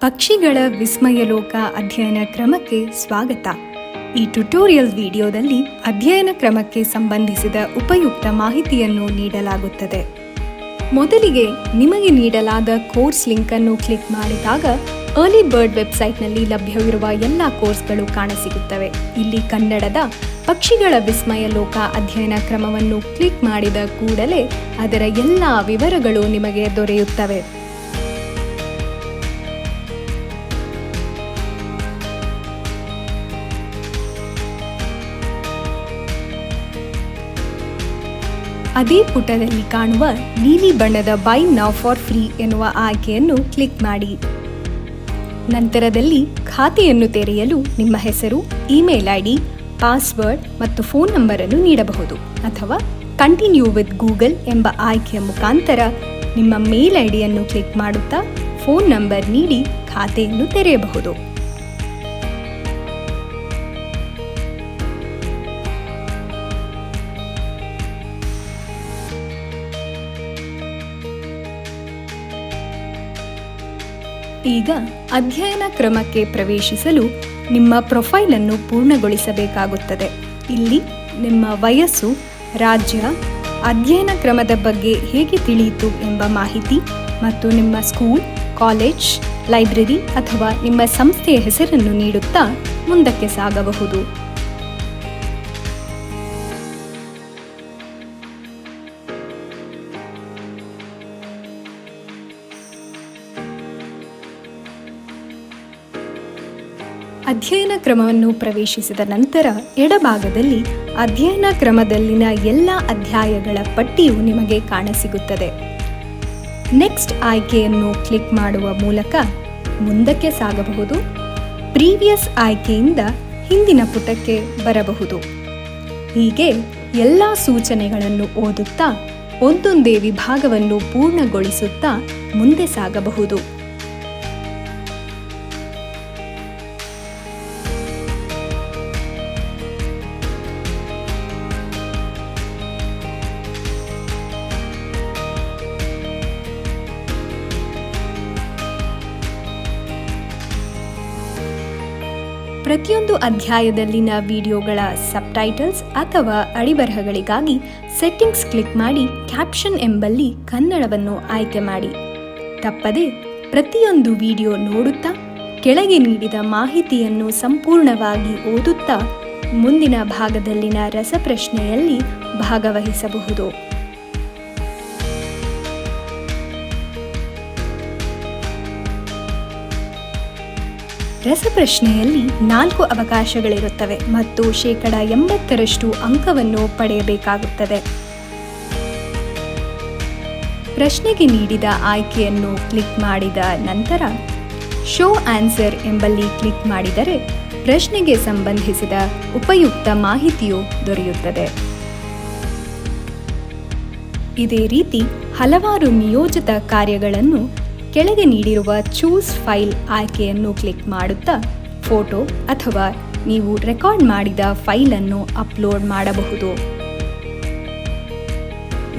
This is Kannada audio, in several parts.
ಪಕ್ಷಿಗಳ ವಿಸ್ಮಯ ಲೋಕ ಅಧ್ಯಯನ ಕ್ರಮಕ್ಕೆ ಸ್ವಾಗತ. ಈ ಟ್ಯುಟೋರಿಯಲ್ ವಿಡಿಯೋದಲ್ಲಿ ಅಧ್ಯಯನ ಕ್ರಮಕ್ಕೆ ಸಂಬಂಧಿಸಿದ ಉಪಯುಕ್ತ ಮಾಹಿತಿಯನ್ನು ನೀಡಲಾಗುತ್ತದೆ. ಮೊದಲಿಗೆ ನಿಮಗೆ ನೀಡಲಾದ ಕೋರ್ಸ್ ಲಿಂಕ್ ಅನ್ನು ಕ್ಲಿಕ್ ಮಾಡಿದಾಗ ಅರ್ಲಿ ಬರ್ಡ್ ವೆಬ್ಸೈಟ್ನಲ್ಲಿ ಲಭ್ಯವಿರುವ ಎಲ್ಲ ಕೋರ್ಸ್ಗಳು ಕಾಣಸಿಗುತ್ತವೆ. ಇಲ್ಲಿ ಕನ್ನಡದ ಪಕ್ಷಿಗಳ ವಿಸ್ಮಯ ಲೋಕ ಅಧ್ಯಯನ ಕ್ರಮವನ್ನು ಕ್ಲಿಕ್ ಮಾಡಿದ ಕೂಡಲೇ ಅದರ ಎಲ್ಲ ವಿವರಗಳು ನಿಮಗೆ ದೊರೆಯುತ್ತವೆ. ಅದೇ ಪುಟದಲ್ಲಿ ಕಾಣುವ ನೀಲಿ ಬಣ್ಣದ ಬೈ ನಾವ್ ಫಾರ್ ಫ್ರೀ ಎನ್ನುವ ಆಯ್ಕೆಯನ್ನು ಕ್ಲಿಕ್ ಮಾಡಿ. ನಂತರದಲ್ಲಿ ಖಾತೆಯನ್ನು ತೆರೆಯಲು ನಿಮ್ಮ ಹೆಸರು, ಇಮೇಲ್ ಐಡಿ, ಪಾಸ್ವರ್ಡ್ ಮತ್ತು ಫೋನ್ ನಂಬರ್ ಅನ್ನು ನೀಡಬಹುದು ಅಥವಾ ಕಂಟಿನ್ಯೂ ವಿತ್ ಗೂಗಲ್ ಎಂಬ ಆಯ್ಕೆಯ ಮುಖಾಂತರ ನಿಮ್ಮ ಮೇಲ್ ಐಡಿಯನ್ನು ಕ್ಲಿಕ್ ಮಾಡುತ್ತಾ ಫೋನ್ ನಂಬರ್ ನೀಡಿ ಖಾತೆಯನ್ನು ತೆರೆಯಬಹುದು. ಈಗ ಅಧ್ಯಯನ ಕ್ರಮಕ್ಕೆ ಪ್ರವೇಶಿಸಲು ನಿಮ್ಮ ಪ್ರೊಫೈಲ್ ಅನ್ನು ಪೂರ್ಣಗೊಳಿಸಬೇಕಾಗುತ್ತದೆ. ಇಲ್ಲಿ ನಿಮ್ಮ ವಯಸ್ಸು, ರಾಜ್ಯ, ಅಧ್ಯಯನ ಕ್ರಮದ ಬಗ್ಗೆ ಹೇಗೆ ತಿಳಿಯಿತು ಎಂಬ ಮಾಹಿತಿ ಮತ್ತು ನಿಮ್ಮ ಸ್ಕೂಲ್, ಕಾಲೇಜ್, ಲೈಬ್ರರಿ ಅಥವಾ ನಿಮ್ಮ ಸಂಸ್ಥೆಯ ಹೆಸರನ್ನು ನೀಡುತ್ತಾ ಮುಂದಕ್ಕೆ ಸಾಗಬಹುದು. ಅಧ್ಯಯನ ಕ್ರಮವನ್ನು ಪ್ರವೇಶಿಸಿದ ನಂತರ ಎಡಭಾಗದಲ್ಲಿ ಅಧ್ಯಯನ ಕ್ರಮದಲ್ಲಿನ ಎಲ್ಲ ಅಧ್ಯಾಯಗಳ ಪಟ್ಟಿಯು ನಿಮಗೆ ಕಾಣಸಿಗುತ್ತದೆ. ನೆಕ್ಸ್ಟ್ ಆಯ್ಕೆಯನ್ನು ಕ್ಲಿಕ್ ಮಾಡುವ ಮೂಲಕ ಮುಂದಕ್ಕೆ ಸಾಗಬಹುದು. ಪ್ರೀವಿಯಸ್ ಆಯ್ಕೆಯಿಂದ ಹಿಂದಿನ ಪುಟಕ್ಕೆ ಬರಬಹುದು. ಹೀಗೆ ಎಲ್ಲ ಸೂಚನೆಗಳನ್ನು ಓದುತ್ತಾ ಒಂದೊಂದೇ ವಿಭಾಗವನ್ನು ಪೂರ್ಣಗೊಳಿಸುತ್ತಾ ಮುಂದೆ ಸಾಗಬಹುದು. ಪ್ರತಿಯೊಂದು ಅಧ್ಯಾಯದಲ್ಲಿನ ವಿಡಿಯೋಗಳ ಸಬ್ಟೈಟಲ್ಸ್ ಅಥವಾ ಅಡಿಬರಹಗಳಿಗಾಗಿ ಸೆಟ್ಟಿಂಗ್ಸ್ ಕ್ಲಿಕ್ ಮಾಡಿ ಕ್ಯಾಪ್ಷನ್ ಎಂಬಲ್ಲಿ ಕನ್ನಡವನ್ನು ಆಯ್ಕೆ ಮಾಡಿ. ತಪ್ಪದೆ, ಪ್ರತಿಯೊಂದು ವಿಡಿಯೋ ನೋಡುತ್ತಾ, ಕೆಳಗೆ ನೀಡಿದ ಮಾಹಿತಿಯನ್ನು ಸಂಪೂರ್ಣವಾಗಿ ಓದುತ್ತಾ, ಮುಂದಿನ ಭಾಗದಲ್ಲಿನ ರಸಪ್ರಶ್ನೆಯಲ್ಲಿ ಭಾಗವಹಿಸಬಹುದು. ರಸಪ್ರಶ್ನೆಯಲ್ಲಿ ನಾಲ್ಕು ಅವಕಾಶಗಳಿರುತ್ತವೆ ಮತ್ತು ಶೇಕಡ ಎಂಬತ್ತರಷ್ಟು ಅಂಕವನ್ನು ಪಡೆಯಬೇಕಾಗುತ್ತದೆ. ಪ್ರಶ್ನೆಗೆ ನೀಡಿದ ಆಯ್ಕೆಯನ್ನು ಕ್ಲಿಕ್ ಮಾಡಿದ ನಂತರ ಶೋ ಆನ್ಸರ್ ಎಂಬಲ್ಲಿ ಕ್ಲಿಕ್ ಮಾಡಿದರೆ ಪ್ರಶ್ನೆಗೆ ಸಂಬಂಧಿಸಿದ ಉಪಯುಕ್ತ ಮಾಹಿತಿಯು ದೊರೆಯುತ್ತದೆ. ಇದೇ ರೀತಿ ಹಲವಾರು ನಿಯೋಜಿತ ಕಾರ್ಯಗಳನ್ನು ಕೆಳಗೆ ನೀಡಿರುವ ಚೂಸ್ ಫೈಲ್ ಆಯ್ಕೆಯನ್ನು ಕ್ಲಿಕ್ ಮಾಡುತ್ತಾ ಫೋಟೋ ಅಥವಾ ನೀವು ರೆಕಾರ್ಡ್ ಮಾಡಿದ ಫೈಲ್ ಅನ್ನು ಅಪ್ಲೋಡ್ ಮಾಡಬಹುದು.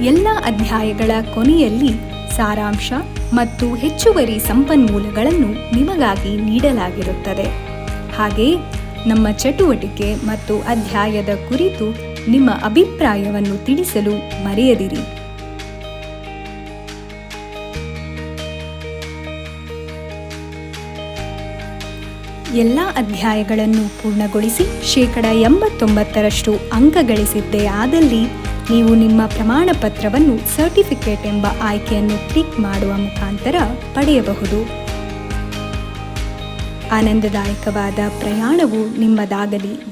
ಎಲ್ಲ ಅಧ್ಯಾಯಗಳ ಕೊನೆಯಲ್ಲಿ ಸಾರಾಂಶ ಮತ್ತು ಹೆಚ್ಚುವರಿ ಸಂಪನ್ಮೂಲಗಳನ್ನು ನಿಮಗಾಗಿ ನೀಡಲಾಗಿರುತ್ತದೆ. ಹಾಗೆಯೇ ನಮ್ಮ ಚಟುವಟಿಕೆ ಮತ್ತು ಅಧ್ಯಾಯದ ಕುರಿತು ನಿಮ್ಮ ಅಭಿಪ್ರಾಯವನ್ನು ತಿಳಿಸಲು ಮರೆಯದಿರಿ. ಎಲ್ಲ ಅಧ್ಯಾಯಗಳನ್ನು ಪೂರ್ಣಗೊಳಿಸಿ ಶೇಕಡ ಎಂಬತ್ತೊಂಬತ್ತರಷ್ಟು ಅಂಕ ಗಳಿಸಿದ್ದೇ ಆದಲ್ಲಿ ನೀವು ನಿಮ್ಮ ಪ್ರಮಾಣ ಪತ್ರವನ್ನು ಸರ್ಟಿಫಿಕೇಟ್ ಎಂಬ ಆಯ್ಕೆಯನ್ನು ಕ್ಲಿಕ್ ಮಾಡುವ ಮುಖಾಂತರ ಪಡೆಯಬಹುದು. ಆನಂದದಾಯಕವಾದ ಪ್ರಯಾಣವು ನಿಮ್ಮದಾಗಲಿ.